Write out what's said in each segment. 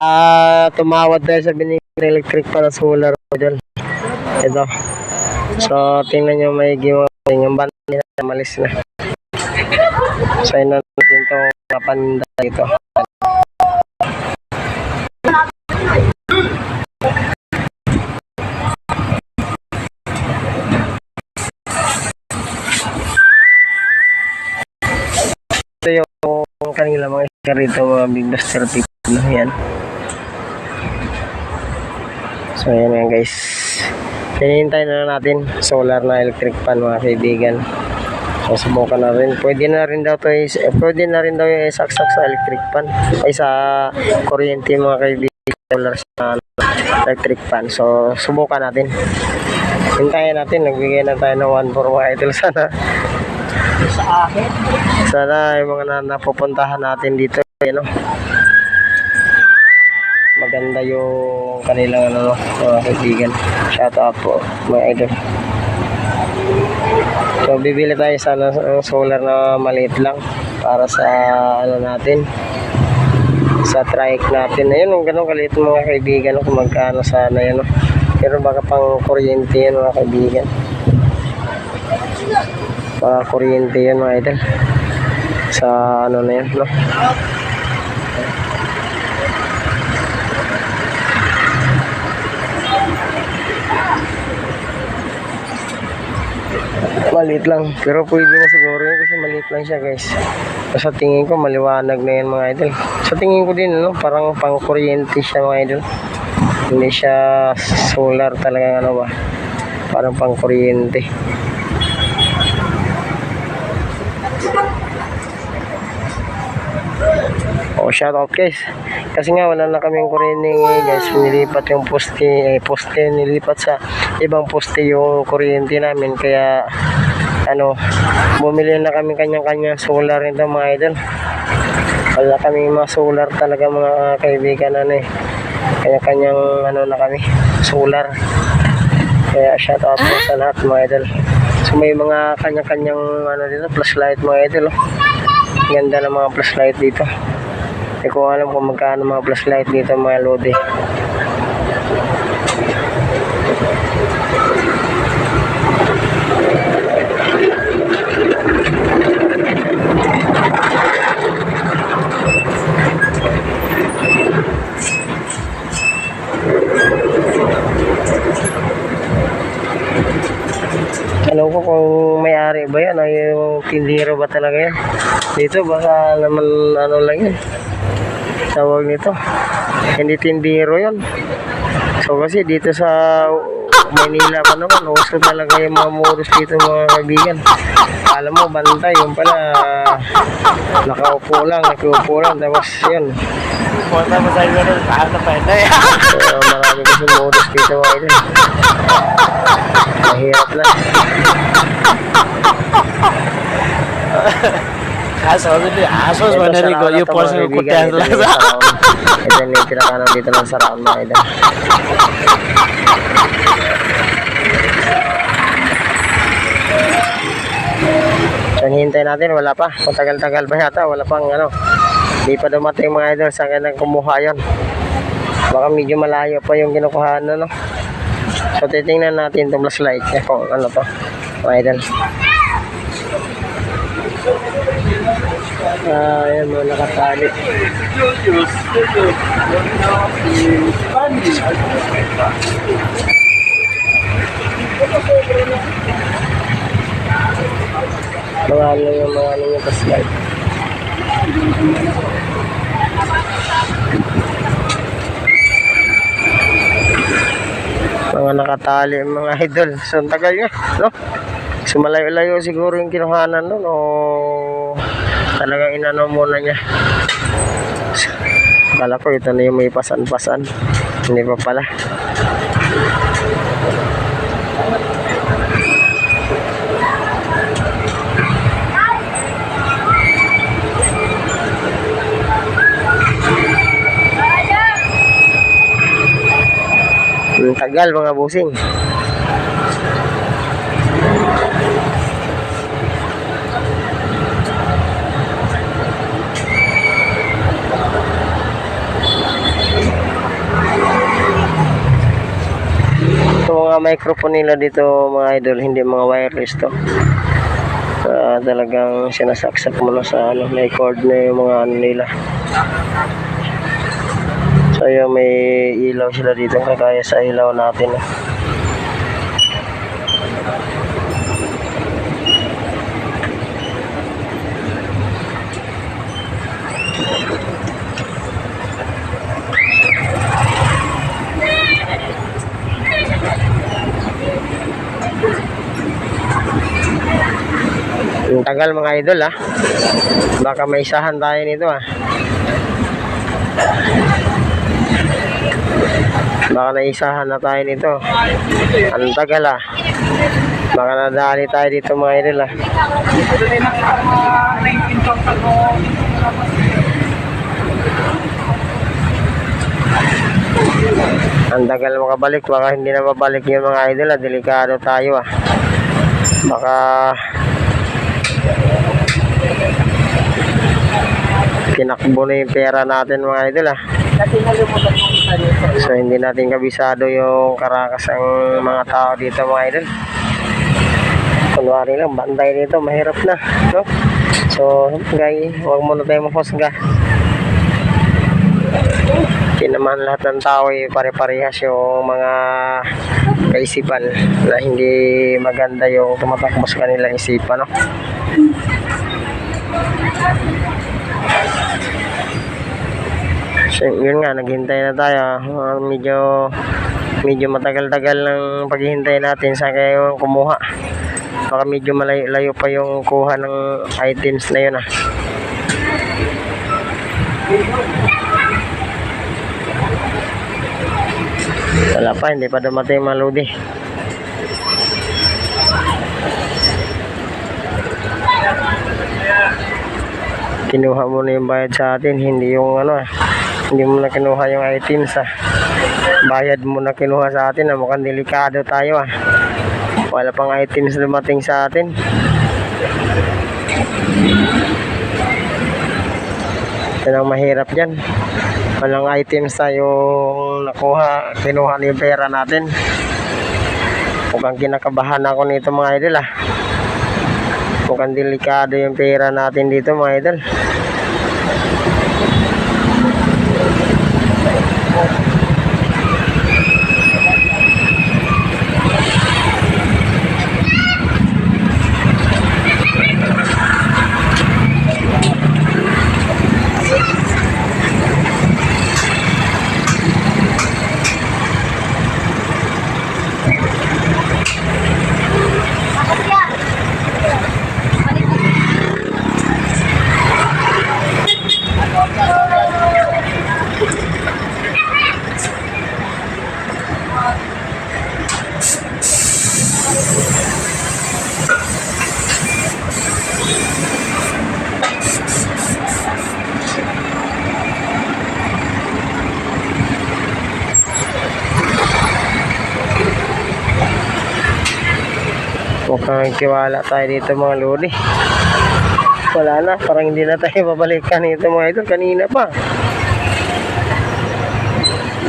Ah, tumawad tayo sa binigay electric para solar idol. Ito. So, tingnan nyo may giwa yung banda nila malis na. So, na natin itong kapanda ito. Ito yung kanila mga sticker rito, mga big buster people na yan. So, yan yan guys. Hinihintay na natin solar na electric fan mga kaibigan. So, subukan na rin. Pwede na rin daw to is, eh, pwede na rin daw yung isaksak sa electric fan. Ay, sa kuryente mga kaibigan. Solar sa electric fan. So, subukan natin. Hintayin natin. Nagbigay na tayo ng 1 for mga idol. Sana Sa akin? sana yung mga na, napupuntahan natin dito, ano, maganda yung kanilang ano, mga kaibigan. Shout out po, mga idol. So, bibili tayo sana ng solar na maliit lang para sa ano natin sa trike natin. Ayun, yung ganun kaliit mga kaibigan kung magkano sana no? Pero baka pang kuryente yan mga kaibigan. Baka kuryente yan mga idol. Sa ano na yan, no? Maliit lang. Pero pwede na siguro yun kasi maliit lang siya guys. Sa tingin ko maliwanag na yan mga idol. Sa tingin ko din ano, parang pang kuryente siya mga idol. Hindi siya solar talaga ano ba. Parang pang kuryente. O shout out guys. Kasi nga wala na kaming kuryente guys. Nilipat yung poste, eh, poste nilipat sa ibang poste yung kuryente namin. Kaya ano, bumili na kami kanyang-kanyang solar nito mga idol. Wala kami mga solar talaga mga kaibigan ano eh. Kanya-kanyang ano na kami, solar. Kaya shout out po sa lahat mga idol. So may mga kanya-kanyang ano dito, flashlight mga idol. Oh. Ganda ng mga flashlight dito. Hindi ko alam kung magkano mga flashlight dito mga lodi. Alam ko kung may-ari ba yan, ay yung tindero ba talaga yan. Dito baka naman ano lang yan. Tawag nito. Hindi tindero yan. So kasi dito sa Manila pa naman, uso talaga yung mga muros dito mga kaibigan. Alam mo, bantay, yung pala nakaupo lang, nakiupo lang, tapos yun. Punta mo sa inyo. Saan na pa ito eh. So, marami kasi muros dito mga kaibigan. Mahirap lang. Na mga ko kaibigan. kutya Ito yung sarap. Ito yung pinakaano dito ng sarap mga idol. Hinihintay natin, wala pa. Kung tagal-tagal pa yata, wala pang ano. Hindi pa dumating mga idol sa kanya kumuha yon. Baka medyo malayo pa yung kinukuhaan no. So, titingnan natin itong flashlight niya kung ano to. Mga idol. Ah, yan mga nakatali. Mga ano yung mga ano yung flashlight. Mga nakatali mga idol. So, ang tagal yun, no? So, malayo-layo siguro yung kinuhanan nun o talagang inano muna niya. Akala ko ito na yung may pasan-pasan. Hindi pa pala. Ang tagal mga busing. Microphone nila dito mga idol, hindi mga wireless to. Ah, talagang sinasaksak mo na sa ano, may cord na yung mga ano nila. So yun, may ilaw sila dito kagaya sa ilaw natin. ah. Tagal mga idol ah. Baka may isahan tayo nito ah. Baka naisahan na tayo nito. Ang tagal ah. Baka nadali tayo dito mga idol ah. Ang tagal makabalik. Baka hindi na mabalik yung mga idol ah. Delikado tayo ah. Baka tinakbo na yung pera natin mga idol ah. Dito. So hindi natin kabisado yung karakas ang mga tao dito mga idol. Kunwari lang, bantay dito, mahirap na. No? So, guys, huwag muna tayo mahusga. Hindi naman lahat ng tao ay pare-parehas yung mga kaisipan na hindi maganda yung tumatakbo sa kanilang isipan. No? So, yun nga, naghintay na tayo. Ah, medyo medyo matagal-tagal ng paghihintay natin sa kayo kumuha. Baka medyo malayo-layo pa yung kuha ng items na yun ah. Wala pa, hindi pa dumating yung Kinuha mo na yung bayad sa atin, hindi yung ano. Hindi mo na kinuha yung items ah. Bayad mo na kinuha sa atin ah. Mukhang delikado tayo ah. Wala pang items dumating sa atin. Yan ang mahirap dyan. Walang items tayong nakuha, kinuha yung pera natin. Mukhang kinakabahan ako nito mga idol ah. Mukhang delikado yung pera natin dito mga idol. Mukhang kiwala tayo dito mga lodi. Wala na, parang hindi na tayo babalikan dito mga idol. Kanina pa.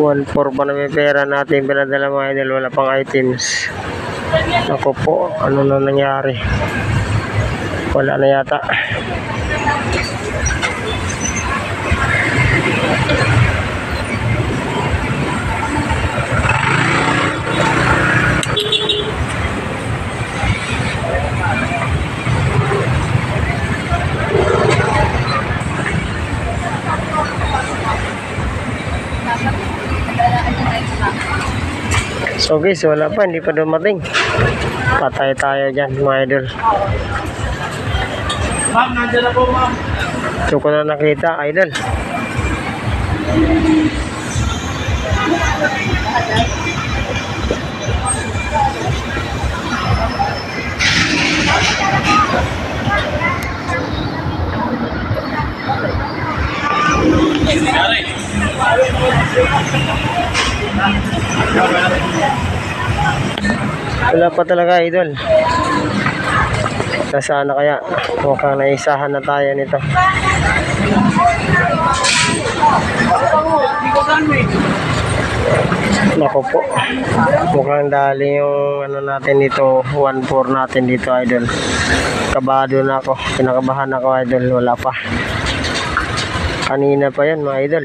1-4 pa na may pera natin pinadala mga idol. Wala pang items. Ako po, ano na nangyari? Wala na yata. So guys, wala pa, hindi pa dumating. Patay tayo dyan mga idol. Ma'am, nandiyan na po ma'am. So ko na nakita, idol. Wala pa talaga, idol. Nasaan na kaya? Mukhang naisahan na tayo nito. Nako po. Mukhang dali yung ano natin dito, 1-4 natin dito idol. Kabado na ako. Kinakabahan ako idol. Wala pa. Kanina pa yan mga idol.